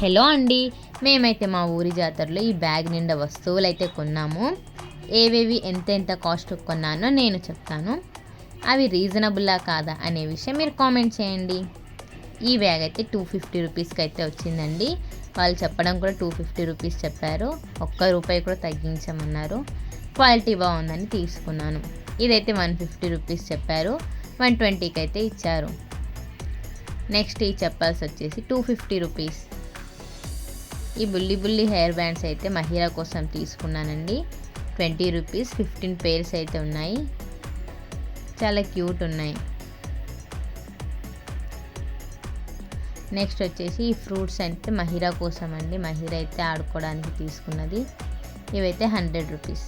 Hello అండి మేమైతే మా ఊరి జాతరలో ఈ బ్యాగ్ నిండా వస్తువులు అయితే కొన్నాము. ఏవేవి ఎంత ఎంత కాస్ట్ కొన్నానో నేను చెప్తాను. అవి రీజనబుల్లా కాదా అనే విషయం మీరు కామెంట్ చేయండి. ఈ బ్యాగ్ అయితే టూ ఫిఫ్టీ రూపీస్కి అయితే వచ్చిందండి. వాళ్ళు చెప్పడం కూడా టూ ఫిఫ్టీ రూపీస్ చెప్పారు. ఒక్క రూపాయి కూడా తగ్గించమన్నారు. క్వాలిటీ బాగుందని తీసుకున్నాను. ఇదైతే వన్ ఫిఫ్టీ రూపీస్ చెప్పారు. వన్ ట్వంటీకి అయితే ఇచ్చారు. నెక్స్ట్ ఈ చెప్పాల్సి వచ్చేసి టూ ఫిఫ్టీ రూపీస్. ఈ బుల్లి బుల్లి హెయిర్ బ్యాండ్స్ అయితే మహిరా కోసం తీసుకున్నానండి. ట్వంటీ రూపీస్ ఫిఫ్టీన్ పేర్స్ అయితే ఉన్నాయి. చాలా క్యూట్ ఉన్నాయి. నెక్స్ట్ వచ్చేసి ఈ ఫ్రూట్స్ అయితే మహిరా కోసం అండి మహిరా అయితే ఆడుకోవడానికి తీసుకున్నది. ఇవైతే హండ్రెడ్ రూపీస్.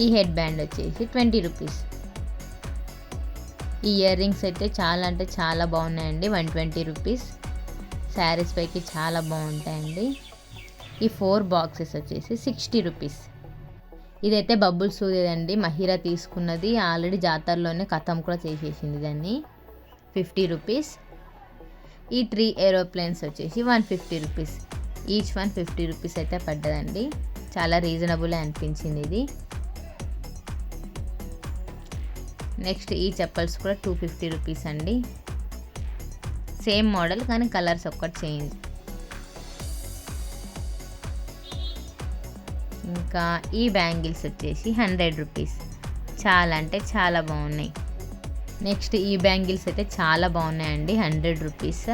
ఈ హెడ్ బ్యాండ్ వచ్చేసి ట్వంటీ రూపీస్. ఈ ఇయర్ రింగ్స్ అయితే చాలా అంటే చాలా బాగున్నాయండి. One twenty rupees. శారీస్ పైకి చాలా బాగుంటాయండి. ఈ ఫోర్ బాక్సెస్ వచ్చేసి సిక్స్టీ రూపీస్. ఇదైతే బబ్బుల్ సూదేదండి మహిరా తీసుకున్నది ఆల్రెడీ జాతరలోనే కథం కూడా చేసేసింది దాన్ని. Fifty rupees. ఈ త్రీ ఏరోప్లేన్స్ వచ్చేసి one fifty rupees. Each one fifty rupees అయితే పడ్డదండి. చాలా రీజనబుల్ అనిపించింది ఇది. నెక్స్ట్ ఈ చెప్పల్స్ కూడా టూ ఫిఫ్టీ రూపీస్ అండి. సేమ్ మోడల్ కానీ కలర్స్ ఒక్కటి చేంజ్. ఇంకా ఈ బ్యాంగిల్స్ వచ్చేసి హండ్రెడ్ రూపీస్. చాలా అంటే చాలా బాగున్నాయి. నెక్స్ట్ ఈ బ్యాంగిల్స్ అయితే చాలా బాగున్నాయండి హండ్రెడ్ రూపీస్.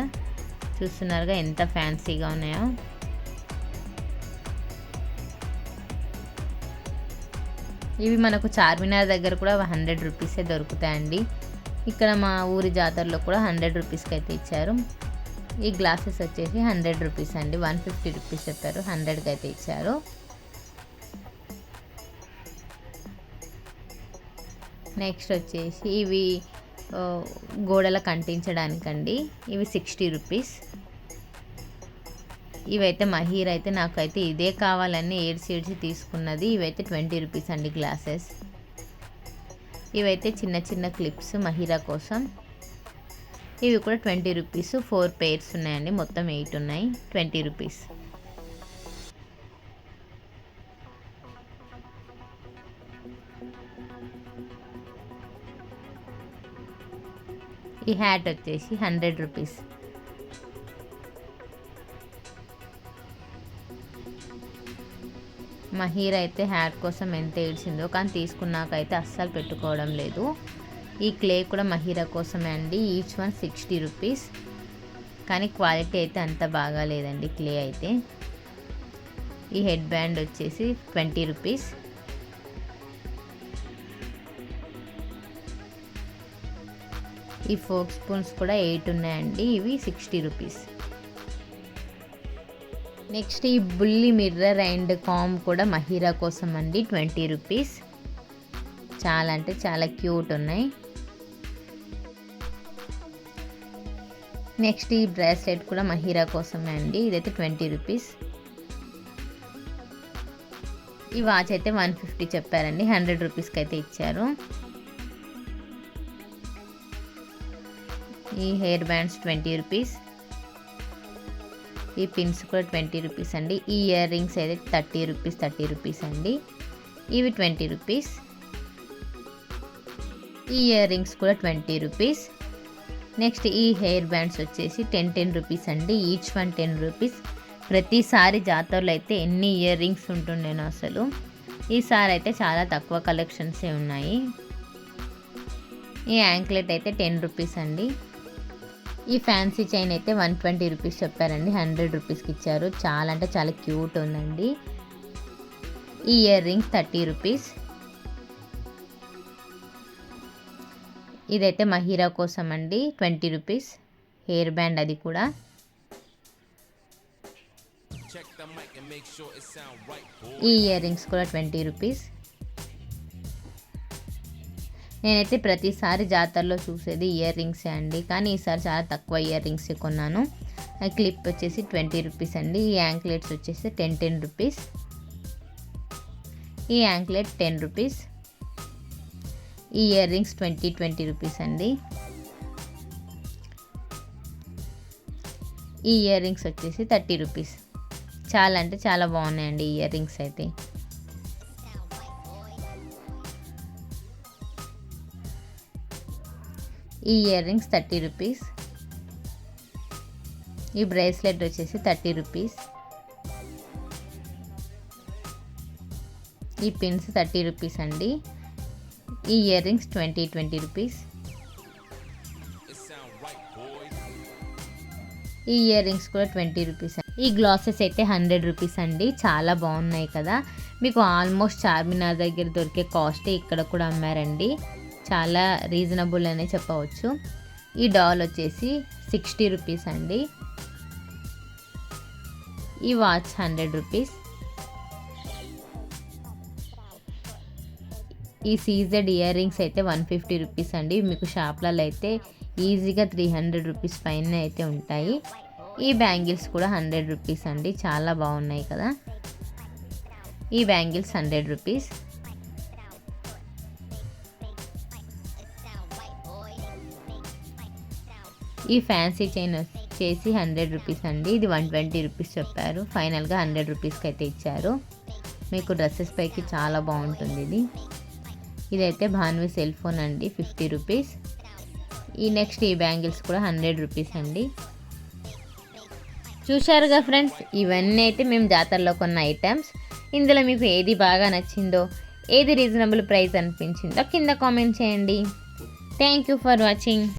చూస్తున్నారుగా ఎంత ఫ్యాన్సీగా ఉన్నాయో. ఇవి మనకు చార్మినార్ దగ్గర కూడా హండ్రెడ్ రూపీసే దొరుకుతాయండి. ఇక్కడ మా ఊరి జాతరలో కూడా హండ్రెడ్ రూపీస్కి అయితే ఇచ్చారు. ఈ గ్లాసెస్ వచ్చేసి హండ్రెడ్ రూపీస్ అండి. వన్ ఫిఫ్టీ రూపీస్ చెప్పారు. హండ్రెడ్కి అయితే ఇచ్చారు. నెక్స్ట్ వచ్చేసి ఇవి గోడల గోడలకు అంటించడానికండి ఇవి సిక్స్టీ రూపీస్. ఇవైతే మహీర్ అయితే నాకైతే ఇదే కావాలని ఏడ్చి ఏడ్చి తీసుకున్నది. ఇవైతే ట్వంటీ రూపీస్ అండి గ్లాసెస్. ఇవైతే చిన్న చిన్న క్లిప్స్ మహిరా కోసం. ఇవి కూడా ట్వంటీ రూపీస్. ఫోర్ పేర్స్ ఉన్నాయండి. మొత్తం ఎయిట్ ఉన్నాయి. Twenty rupees. ఈ హ్యాట్ వచ్చేసి హండ్రెడ్ రూపీస్. మహీర్ అయితే హ్యాట్ కోసం ఎంత ఏడ్చిందో కానీ తీసుకున్నాకైతే అస్సలు పెట్టుకోవడం లేదు. ఈ క్లే కూడా మహీరా కోసమే అండి. Each one sixty rupees. కానీ క్వాలిటీ అయితే అంత బాగా లేదండి క్లే అయితే. ఈ హెడ్ బ్యాండ్ వచ్చేసి ట్వంటీ రూపీస్. ఈ ఫోక్ స్పూన్స్ కూడా ఎయిట్ ఉన్నాయండి. ఇవి సిక్స్టీ రూపీస్. నెక్స్ట్ ఈ బుల్లి మిర్రర్ అండ్ కామ్ కూడా మహీరా కోసం అండి ట్వంటీ రూపీస్. చాలా అంటే చాలా క్యూట్ ఉన్నాయి. నెక్స్ట్ ఈ బ్రాస్లెట్ కూడా మహీరా కోసమే అండి ఇదైతే ట్వంటీ రూపీస్. ఈ వాచ్ అయితే వన్ ఫిఫ్టీ చెప్పారండి హండ్రెడ్ రూపీస్కి అయితే ఇచ్చారు. ఈ హెయిర్ బ్యాండ్స్ ట్వంటీ రూపీస్. ఈ పిన్స్ కూడా ట్వంటీ రూపీస్ అండి. ఈ ఇయర్ రింగ్స్ అయితే థర్టీ రూపీస్ థర్టీ రూపీస్ అండి. ఇవి ట్వంటీ రూపీస్. ఈ ఇయర్ రింగ్స్ కూడా ట్వంటీ రూపీస్. నెక్స్ట్ ఈ హెయిర్ బ్యాండ్స్ వచ్చేసి టెన్ టెన్ రూపీస్ అండి. Each one ten rupees. ప్రతిసారి జాతరలో అయితే ఎన్ని ఇయర్ రింగ్స్ ఉంటుండేనో అసలు. ఈసారి అయితే చాలా తక్కువ కలెక్షన్సే ఉన్నాయి. ఈ యాంక్లెట్ అయితే టెన్ రూపీస్ అండి. ఈ ఫ్యాన్సీ చైన్ అయితే వన్ ట్వంటీ రూపీస్ చెప్పారండి హండ్రెడ్ రూపీస్కి ఇచ్చారు. చాలా అంటే చాలా క్యూట్ ఉందండి. ఈ ఇయర్ రింగ్స్ థర్టీ రూపీస్. ఇదైతే మహీరా కోసం అండి ట్వంటీ రూపీస్. హెయిర్ బ్యాండ్ అది కూడా. ఈ ఇయర్ రింగ్స్ కూడా ట్వంటీ రూపీస్. నేనైతే ప్రతిసారి జాతరలో చూసేది ఇయర్ రింగ్సే అండి. కానీ ఈసారి చాలా తక్కువ ఇయర్ రింగ్స్ కొన్నాను. ఆ క్లిప్ వచ్చేసి ట్వంటీ రూపీస్ అండి. ఈ యాంక్లెట్స్ వచ్చేసి టెన్ టెన్ రూపీస్ ఈ యాంక్లెట్ టెన్ రూపీస్ ఈ earrings twenty twenty rupees అండి. ఈ ఇయర్ రింగ్స్ వచ్చేసి థర్టీ రూపీస్ చాలా అంటే చాలా బాగున్నాయండి ఇయర్ రింగ్స్ అయితే. ఈ ఇయర్ రింగ్స్ థర్టీ రూపీస్. ఈ బ్రేస్లెట్ వచ్చేసి థర్టీ రూపీస్. ఈ పిన్స్ థర్టీ రూపీస్ అండి. ఈ earrings twenty twenty rupees. ఈ ఇయర్ రింగ్స్ కూడా ట్వంటీ రూపీస్ ఈ గ్లాసెస్ అయితే హండ్రెడ్ రూపీస్ అండి. చాలా బాగున్నాయి కదా. మీకు ఆల్మోస్ట్ చార్మినార్ దగ్గర దొరికే కాస్ట్ ఇక్కడ కూడా అమ్మారండి. చాలా రీజనబుల్ అనే చెప్పవచ్చు. ఈ డాల్ వచ్చేసి సిక్స్టీ రూపీస్ అండి. ఈ వాచ్ హండ్రెడ్ రూపీస్ ఈ సీజెడ్ ఇయర్ రింగ్స్ అయితే వన్ ఫిఫ్టీ రూపీస్ అండి. మీకు షాప్లలో అయితే ఈజీగా త్రీ హండ్రెడ్ రూపీస్ పైన అయితే ఉంటాయి. ఈ బ్యాంగిల్స్ కూడా హండ్రెడ్ రూపీస్ అండి. చాలా బాగున్నాయి కదా. ఈ బ్యాంగిల్స్ హండ్రెడ్ రూపీస్ ఈ ఫ్యాన్సీ చైన్ వచ్చేసి హండ్రెడ్ రూపీస్ అండి. ఇది వన్ ట్వంటీ రూపీస్ చెప్పారు. ఫైనల్గా హండ్రెడ్ రూపీస్కి అయితే ఇచ్చారు. మీకు డ్రెస్సెస్ పైకి చాలా బాగుంటుంది ఇది. ఇదైతే భాన్వి సెల్ ఫోన్ అండి ఫిఫ్టీ రూపీస్. ఈ నెక్స్ట్ ఈ బ్యాంగిల్స్ కూడా హండ్రెడ్ రూపీస్ అండి. చూశారుగా ఫ్రెండ్స్ ఇవన్నీ అయితే మేము జాతరలో కొన్న ఐటమ్స్. ఇందులో మీకు ఏది బాగా నచ్చిందో ఏది రీజనబుల్ ప్రైస్ అనిపించిందో కింద కామెంట్ చేయండి. Thank you for watching.